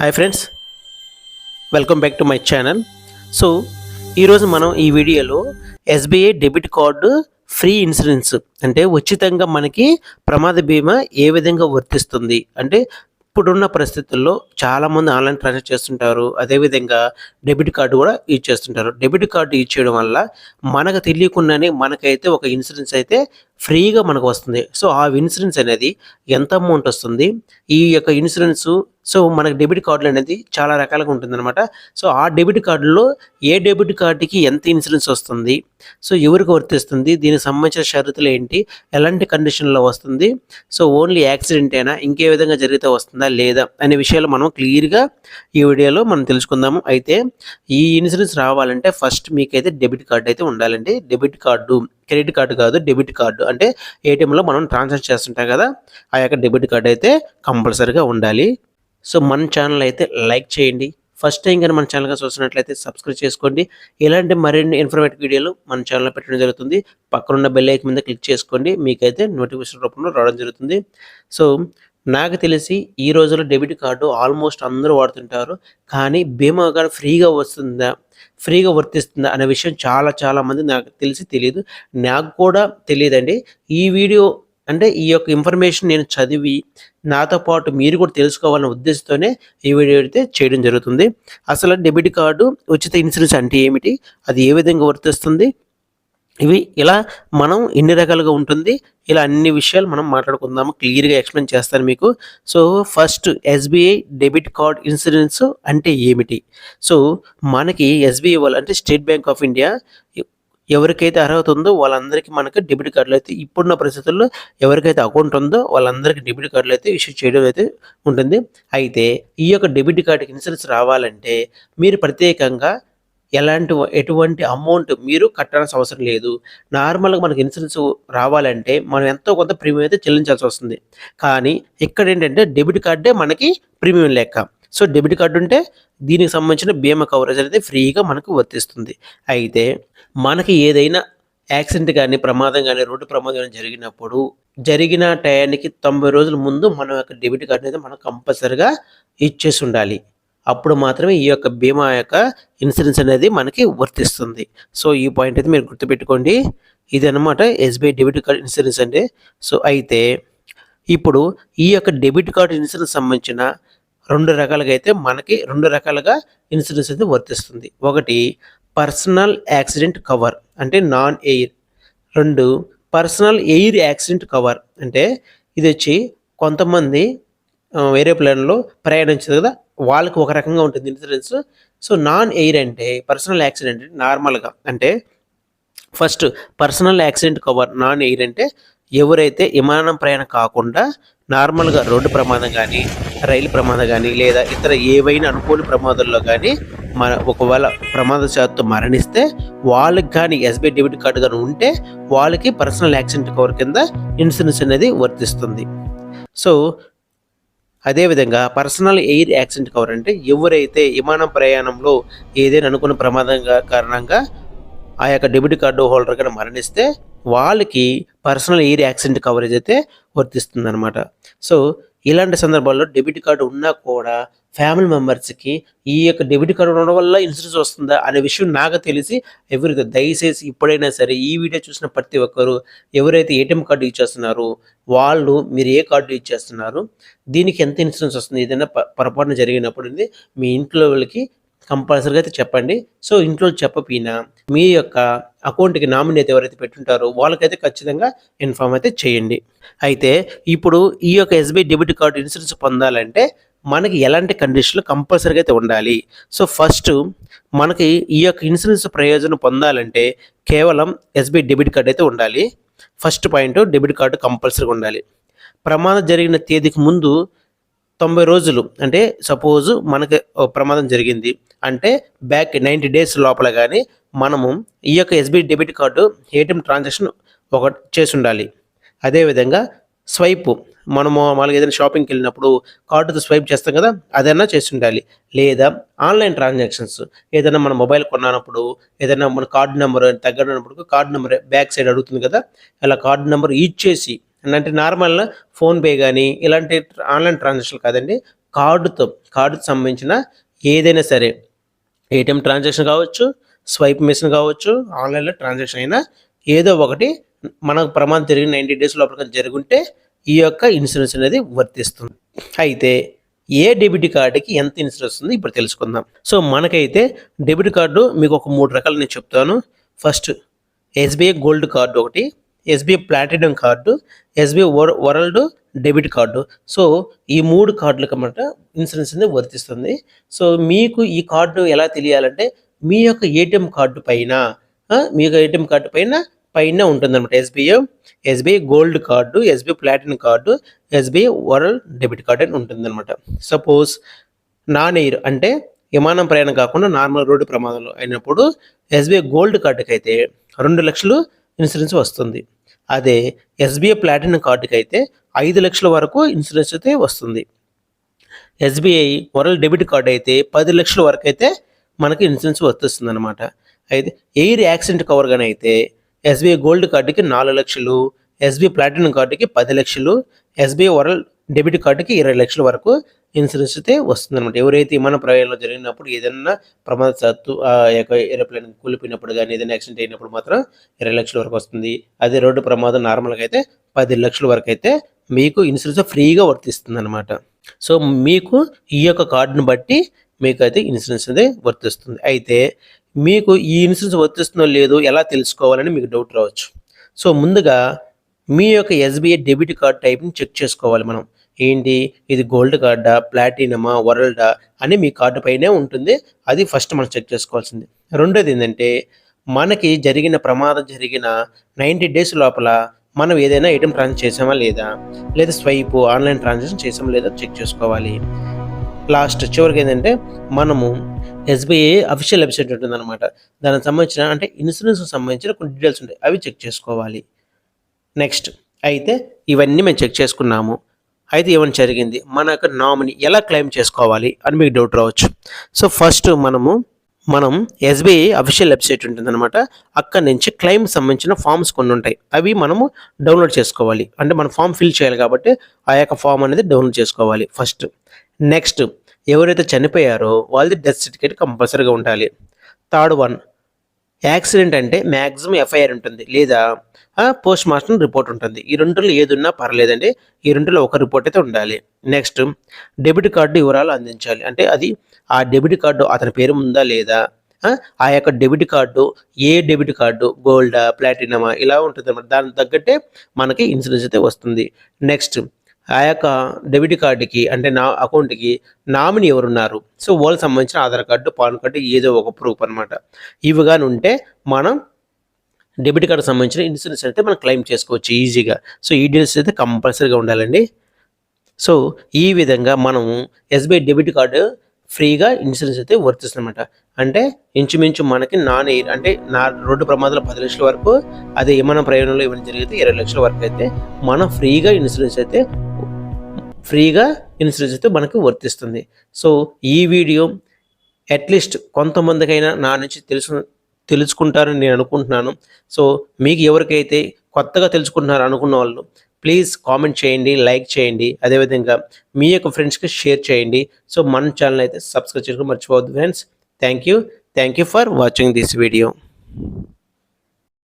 Hi friends welcome back to my channel so ఈరోజు మనం ఈ వీడియోలో SBI debit card free insurance అంటే ఉచితంగా మనకి ప్రమాద బీమా ఏ విధంగా వర్తిస్తుంది? అంటే ఇప్పుడున్న పరిస్థితుల్లో చాలామంది ఆన్లైన్ ట్రాన్సాక్ట్ చేస్తుంటారు. అదేవిధంగా డెబిట్ కార్డు కూడా యూజ్ చేస్తుంటారు. డెబిట్ కార్డు యూజ్ చేయడం వల్ల మనకు తెలియకుండానే మనకైతే ఒక ఇన్సూరెన్స్ అయితే ఫ్రీగా మనకు వస్తుంది. సో ఆ ఇన్సూరెన్స్ అనేది ఎంత అమౌంట్ వస్తుంది? ఈ యొక్క ఇన్సూరెన్స్ సో మనకు డెబిట్ కార్డులు అనేది చాలా రకాలుగా ఉంటుందన్నమాట. సో ఆ డెబిట్ కార్డులో ఏ డెబిట్ కార్డుకి ఎంత ఇన్సూరెన్స్ వస్తుంది? సో ఎవరికి వర్తిస్తుంది? దీనికి సంబంధించిన షరతులు ఏంటి? ఎలాంటి కండిషన్లో వస్తుంది? సో ఓన్లీ యాక్సిడెంట్ అయినా ఇంకే విధంగా జరిగితే వస్తుందా లేదా అనే విషయాలు మనం క్లియర్గా ఈ వీడియోలో మనం తెలుసుకుందాము. అయితే ఈ ఇన్సూరెన్స్ రావాలంటే ఫస్ట్ మీకైతే డెబిట్ కార్డు అయితే ఉండాలండి. Debit card. క్రెడిట్ కార్డు కాదు డెబిట్ కార్డు. అంటే ఏటీఎంలో మనం ట్రాన్సాక్షన్ చేస్తుంటాం కదా ఆ యొక్క డెబిట్ కార్డు అయితే కంపల్సరీగా ఉండాలి. సో మన ఛానల్ అయితే లైక్ చేయండి. ఫస్ట్ టైం కానీ మన ఛానల్గా చూసినట్లయితే సబ్స్క్రైబ్ చేసుకోండి. ఇలాంటి మరిన్ని ఇన్ఫర్మేటివ్ వీడియోలు మన ఛానల్లో పెట్టడం జరుగుతుంది. పక్కనున్న బెల్ ఐకన్ మీద క్లిక్ చేసుకోండి. మీకైతే నోటిఫికేషన్ రూపంలో రావడం జరుగుతుంది. సో నాకు తెలిసి ఈ రోజుల్లో డెబిట్ కార్డు ఆల్మోస్ట్ అందరూ వాడుతుంటారు. కానీ బీమా కార్డు ఫ్రీగా వస్తుందా ఫ్రీగా వర్తిస్తుందా అనే విషయం చాలా చాలా మంది నాకు తెలిసి తెలియదు. నాకు కూడా తెలియదండి. ఈ వీడియో అంటే ఈ యొక్క ఇన్ఫర్మేషన్ నేను చదివి నాతో పాటు మీరు కూడా తెలుసుకోవాలనే ఉద్దేశంతోనే ఈ వీడియో అయితే చేయడం జరుగుతుంది. అసలు డెబిట్ కార్డు ఉచిత ఇన్సూరెన్స్ అంటే ఏమిటి? అది ఏ విధంగా వర్తిస్తుంది? ఇవి ఇలా మనం ఎన్ని రకాలుగా ఉంటుంది ఇలా అన్ని విషయాలు మనం మాట్లాడుకుందాము క్లియర్గా ఎక్స్ప్లెయిన్ చేస్తాను మీకు. So first SBI debit card insurance అంటే ఏమిటి? సో మనకి ఎస్బీఐ వాళ్ళు అంటే స్టేట్ బ్యాంక్ ఆఫ్ ఇండియా ఎవరికైతే అర్హత ఉందో వాళ్ళందరికీ మనకి డెబిట్ కార్డులు అయితే ఇప్పుడున్న పరిస్థితుల్లో ఎవరికైతే అకౌంట్ ఉందో వాళ్ళందరికీ డెబిట్ కార్డులు అయితే ఇష్యూ చేయడం అయితే ఉంటుంది. అయితే ఈ యొక్క డెబిట్ కార్డుకి ఇన్సూరెన్స్ రావాలంటే మీరు ప్రత్యేకంగా ఎలాంటి ఎటువంటి అమౌంట్ మీరు కట్టాల్సిన అవసరం లేదు. నార్మల్గా మనకి ఇన్సూరెన్స్ రావాలంటే మనం ఎంతో కొంత ప్రీమియం అయితే చెల్లించాల్సి వస్తుంది. కానీ ఇక్కడ ఏంటంటే డెబిట్ కార్డే మనకి ప్రీమియం లెక్క. సో డెబిట్ కార్డు ఉంటే దీనికి సంబంధించిన బీమా కవరేజ్ అనేది ఫ్రీగా మనకు వర్తిస్తుంది. అయితే మనకి ఏదైనా యాక్సిడెంట్ కానీ ప్రమాదం కానీ రోడ్డు ప్రమాదం కానీ జరిగినప్పుడు జరిగిన టయానికి తొంభై రోజుల ముందు మన యొక్క డెబిట్ కార్డు అనేది మనం కంపల్సరిగా ఇచ్చేసి ఉండాలి. అప్పుడు మాత్రమే ఈ యొక్క బీమా యొక్క ఇన్సూరెన్స్ అనేది మనకి వర్తిస్తుంది. సో ఈ పాయింట్ అయితే మీరు గుర్తుపెట్టుకోండి. ఇది అనమాట ఎస్బీఐ డెబిట్ కార్డ్ ఇన్సూరెన్స్ అండి. సో అయితే ఇప్పుడు ఈ యొక్క డెబిట్ కార్డ్ ఇన్సూరెన్స్ సంబంధించిన రెండు రకాలుగా అయితే మనకి రెండు రకాలుగా ఇన్సూరెన్స్ అయితే వర్తిస్తుంది. ఒకటి పర్సనల్ యాక్సిడెంట్ కవర్ అంటే నాన్ ఎయిర్. రెండు పర్సనల్ ఎయిర్ యాక్సిడెంట్ కవర్ అంటే ఇది వచ్చి కొంతమంది వేరే ప్లాన్లో ప్రయాణించదు కదా వాళ్ళకి ఒక రకంగా ఉంటుంది ఇన్సూరెన్స్ సో నాన్ ఎయిర్ అంటే పర్సనల్ యాక్సిడెంట్ అంటే నార్మల్గా అంటే first personal accident cover non air అంటే ఎవరైతే విమానం ప్రయాణం కాకుండా నార్మల్గా రోడ్డు ప్రమాదం కానీ రైలు ప్రమాదం కానీ లేదా ఇతర ఏవైనా అనుకోని ప్రమాదాల్లో కానీ మన ఒకవేళ ప్రమాదశాత్తు మరణిస్తే వాళ్ళకి కానీ ఎస్బీఐ డెబిట్ కార్డు కానీ ఉంటే వాళ్ళకి పర్సనల్ యాక్సిడెంట్ కవర్ కింద ఇన్సూరెన్స్ అనేది వర్తిస్తుంది. సో అదేవిధంగా పర్సనల్ ఎయిర్ యాక్సిడెంట్ కవర్ అంటే ఎవరైతే విమానం ప్రయాణంలో ఏదైనా అనుకున్న ప్రమాదంగా కారణంగా ఆ యొక్క డెబిట్ కార్డు హోల్డర్ కానీ మరణిస్తే వాళ్ళకి పర్సనల్ ఎయిర్ యాక్సిడెంట్ కవరేజ్ అయితే వర్తిస్తుంది అనమాట సో ఇలాంటి సందర్భాల్లో డెబిట్ కార్డు ఉన్నా కూడా ఫ్యామిలీ మెంబర్స్కి ఈ యొక్క డెబిట్ కార్డు ఉండడం వల్ల ఇన్సూరెన్స్ వస్తుందా అనే విషయం నాకు తెలిసి ఎవరికి దయచేసి ఇప్పుడైనా సరే ఈ వీడియో చూసిన ప్రతి ఒక్కరు ఎవరైతే ఏటీఎం కార్డు యూజ్ వాళ్ళు మీరు ఏ కార్డు యూజ్ చేస్తున్నారు దీనికి ఎంత ఇన్సూరెన్స్ వస్తుంది ఏదైనా ప- పొరపాటున జరిగినప్పుడు మీ ఇంట్లో వాళ్ళకి కంపల్సరీగా అయితే చెప్పండి. సో ఇంట్లో చెప్పపోయినా మీ యొక్క అకౌంట్కి నామినీ అయితే ఎవరైతే పెట్టుంటారో వాళ్ళకైతే ఖచ్చితంగా ఇన్ఫామ్ అయితే చేయండి. అయితే ఇప్పుడు ఈ యొక్క ఎస్బీఐ డెబిట్ కార్డు ఇన్సూరెన్స్ పొందాలంటే మనకి ఎలాంటి కండిషన్లు కంపల్సరీగా అయితే ఉండాలి. సో ఫస్ట్ మనకి ఈ యొక్క ఇన్సూరెన్స్ ప్రయోజనం పొందాలంటే కేవలం ఎస్బీఐ డెబిట్ కార్డు అయితే ఉండాలి. ఫస్ట్ పాయింట్ డెబిట్ కార్డు కంపల్సరీగా ఉండాలి. ప్రమాదం జరిగిన తేదీకి ముందు తొంభై రోజులు. అంటే సపోజ్ మనకి ప్రమాదం జరిగింది. అంటే బ్యాక్ నైంటీ డేస్ లోపల కానీ మనము ఈ యొక్క SBI debit card ATM transaction ఒక చేసి ఉండాలి అదేవిధంగా స్వైప్ మనము మామూలుగా ఏదైనా షాపింగ్కి వెళ్ళినప్పుడు కార్డుతో స్వైప్ చేస్తాం కదా అదైనా చేసి ఉండాలి లేదా ఆన్లైన్ ట్రాన్సాక్షన్స్. ఏదైనా మన మొబైల్ కొన్నప్పుడు ఏదైనా మన కార్డు నెంబర్ తగ్గనప్పుడు కార్డు నెంబర్ బ్యాక్ సైడ్ అడుగుతుంది కదా అలా కార్డు నెంబర్ ఇచ్చేసి అంటే నార్మల్ ఫోన్పే కానీ ఇలాంటి ఆన్లైన్ ట్రాన్సాక్షన్ కాదండి. కార్డుతో కార్డుతో సంబంధించిన ఏదైనా సరే ఏటీఎం ట్రాన్సాక్షన్ కావచ్చు స్వైప్ మిషన్ కావచ్చు ఆన్లైన్లో ట్రాన్సాక్షన్ అయినా ఏదో ఒకటి మనకు ప్రమాదం జరిగిన నైంటీ డేస్ లోపల జరుగుంటే ఈ యొక్క ఇన్సూరెన్స్ అనేది వర్తిస్తుంది. అయితే ఏ డెబిట్ కార్డుకి ఎంత ఇన్సూరెన్స్ ఉంది ఇప్పుడు తెలుసుకుందాం. సో మనకైతే డెబిట్ కార్డు మీకు ఒక మూడు రకాలు నేను చెప్తాను. ఫస్ట్ ఎస్బీఐ గోల్డ్ కార్డు ఒకటి SBI platinum card SBI world debit card. So ఈ మూడు కార్డులకు అన్నమాట ఇన్సూరెన్స్ అనేది వర్తిస్తుంది. సో మీకు ఈ కార్డు ఎలా తెలియాలంటే మీ యొక్క ఏటీఎం కార్డు పైన మీ యొక్క ఏటీఎం కార్డు పైన పైన ఉంటుందన్నమాట SBI SBI gold card SBI platinum card SBI world debit card అని ఉంటుందన్నమాట. సపోజ్ నాన్ ఎయిర్ అంటే విమానం ప్రయాణం కాకుండా నార్మల్ రోడ్డు ప్రమాదంలో అయినప్పుడు ఎస్బీఐ గోల్డ్ కార్డుకి అయితే రెండు లక్షలు ఇన్సూరెన్స్ వస్తుంది. అదే ఎస్బీఐ ప్లాటినం కార్డుకి అయితే ఐదు లక్షల వరకు ఇన్సూరెన్స్ అయితే వస్తుంది. ఎస్బీఐ వరల్డ్ డెబిట్ కార్డు అయితే పది లక్షల వరకు అయితే మనకి ఇన్సూరెన్స్ వస్తుంది అనమాట అయితే ఎయిర్ యాక్సిడెంట్ కవర్ కానీ అయితే ఎస్బీఐ గోల్డ్ కార్డుకి నాలుగు లక్షలు ఎస్బీఐ ప్లాటినం కార్డుకి పది లక్షలు ఎస్బీఐ వరల్డ్ డెబిట్ కార్డుకి ఇరవై లక్షల వరకు ఇన్సూరెన్స్ అయితే వస్తుందన్నమాట. ఎవరైతే విమాన ప్రయాణంలో జరిగినప్పుడు ఏదైనా ప్రమాదశాత్తు ఆ యొక్క ఏరోప్లేన్ కూలిపోయినప్పుడు కానీ ఏదైనా యాక్సిడెంట్ అయినప్పుడు మాత్రం ఇరవై లక్షల వరకు వస్తుంది. అదే రోడ్డు ప్రమాదం నార్మల్గా అయితే పది లక్షల వరకు అయితే మీకు ఇన్సూరెన్స్ ఫ్రీగా వర్తిస్తుంది అనమాట సో మీకు ఈ యొక్క కార్డును బట్టి మీకు అయితే ఇన్సూరెన్స్ అనేది వర్తిస్తుంది. అయితే మీకు ఈ ఇన్సూరెన్స్ వర్తిస్తుందో లేదో ఎలా తెలుసుకోవాలని మీకు డౌట్ రావచ్చు. సో ముందుగా మీ యొక్క ఎస్బీఐ డెబిట్ కార్డ్ టైప్ని చెక్ చేసుకోవాలి మనం. ఏంటి? ఇది గోల్డ్ కార్డా? ప్లాటినమా? వరల్డా? అని మీ కార్డు పైనే ఉంటుంది. అది ఫస్ట్ మనం చెక్ చేసుకోవాల్సింది. రెండోది ఏంటంటే మనకి జరిగిన ప్రమాదం జరిగిన నైంటీ డేస్ లోపల మనం ఏదైనా ఐటమ్ ట్రాన్సాక్షన్ చేసామా లేదా? లేదా స్వైప్ ఆన్లైన్ ట్రాన్సాక్షన్ చేసామా లేదా చెక్ చేసుకోవాలి. లాస్ట్ చివరికి ఏంటంటే మనము ఎస్బీఐ అఫీషియల్ వెబ్సైట్ ఉంటుందన్నమాట. దానికి సంబంధించిన అంటే ఇన్సూరెన్స్కి సంబంధించిన కొన్ని డీటెయిల్స్ ఉంటాయి. అవి చెక్ చేసుకోవాలి. నెక్స్ట్ అయితే ఇవన్నీ మేము చెక్ చేసుకున్నాము. అయితే ఏమైనా జరిగింది? మన యొక్క నామినీ ఎలా క్లెయిమ్ చేసుకోవాలి అని మీకు డౌట్ రావచ్చు. సో ఫస్ట్ మనము మనం ఎస్బీఐ అఫీషియల్ వెబ్సైట్ ఉంటుందన్నమాట. అక్కడ నుంచి క్లెయిమ్ సంబంధించిన ఫామ్స్ కొన్ని ఉంటాయి. అవి మనము డౌన్లోడ్ చేసుకోవాలి. అంటే మనం ఫామ్ ఫిల్ చేయాలి కాబట్టి ఆ యొక్క ఫామ్ అనేది డౌన్లోడ్ చేసుకోవాలి ఫస్ట్ నెక్స్ట్ ఎవరైతే చనిపోయారో వాళ్ళది డెత్ సర్టిఫికేట్ కంపల్సరీగా ఉండాలి. థర్డ్ వన్ యాక్సిడెంట్ అంటే మ్యాక్సిమం ఎఫ్ఐఆర్ ఉంటుంది లేదా పోస్ట్ మార్టం రిపోర్ట్ ఉంటుంది. ఈ రెండులో ఏదున్నా పర్లేదండి. ఈ రెండులో ఒక రిపోర్ట్ అయితే ఉండాలి. నెక్స్ట్ డెబిట్ కార్డు వివరాలు అందించాలి. అంటే అది ఆ డెబిట్ కార్డు అతని పేరు ఉందా లేదా? ఆ, ఆ యొక్క డెబిట్ కార్డు ఏ డెబిట్ కార్డు? గోల్డా ప్లాటినమా? ఇలా ఉంటుంది అన్నమాట దానికి తగ్గట్టే మనకి ఇన్సూరెన్స్ అయితే వస్తుంది. నెక్స్ట్ ఆ యొక్క డెబిట్ కార్డుకి అంటే నా అకౌంట్కి నామినీ ఎవరున్నారు? సో వాళ్ళకి సంబంధించిన ఆధార్ కార్డు పాన్ కార్డు ఏదో ఒక ప్రూఫ్ అనమాట ఇవి కానీ ఉంటే మనం డెబిట్ కార్డు సంబంధించిన ఇన్సూరెన్స్ అయితే మనం క్లెయిమ్ చేసుకోవచ్చు ఈజీగా. సో ఈ డీటెయిల్స్ అయితే కంపల్సరీగా ఉండాలండి. సో ఈ విధంగా మనము ఎస్బీఐ డెబిట్ కార్డు ఫ్రీగా ఇన్సూరెన్స్ అయితే వర్తిస్తుందన్నమాట. అంటే ఇంచుమించు మనకి నాన్ ఎయిర్ అంటే నా రోడ్డు ప్రమాదాలు పది లక్షల వరకు అదే ఏమైనా ప్రయాణంలో ఏమైనా జరిగితే ఇరవై లక్షల వరకు అయితే మనం ఫ్రీగా ఇన్సూరెన్స్ అయితే ఫ్రీగా ఇన్సూరెన్స్ అయితే మనకు వర్తిస్తుంది. సో ఈ వీడియో అట్లీస్ట్ కొంతమందికైనా నా నుంచి తెలుసు తెలుసుకుంటారని నేను అనుకుంటున్నాను. సో మీకు ఎవరికైతే కొత్తగా తెలుసుకుంటున్నారు అనుకున్న వాళ్ళు ప్లీజ్ కామెంట్ చేయండి లైక్ చేయండి. అదేవిధంగా మీ యొక్క ఫ్రెండ్స్కి షేర్ చేయండి. సో మన ఛానల్ అయితే సబ్స్క్రైబ్ చేసుకుని మర్చిపోవద్దు friends. Thank you. Thank you for watching this video.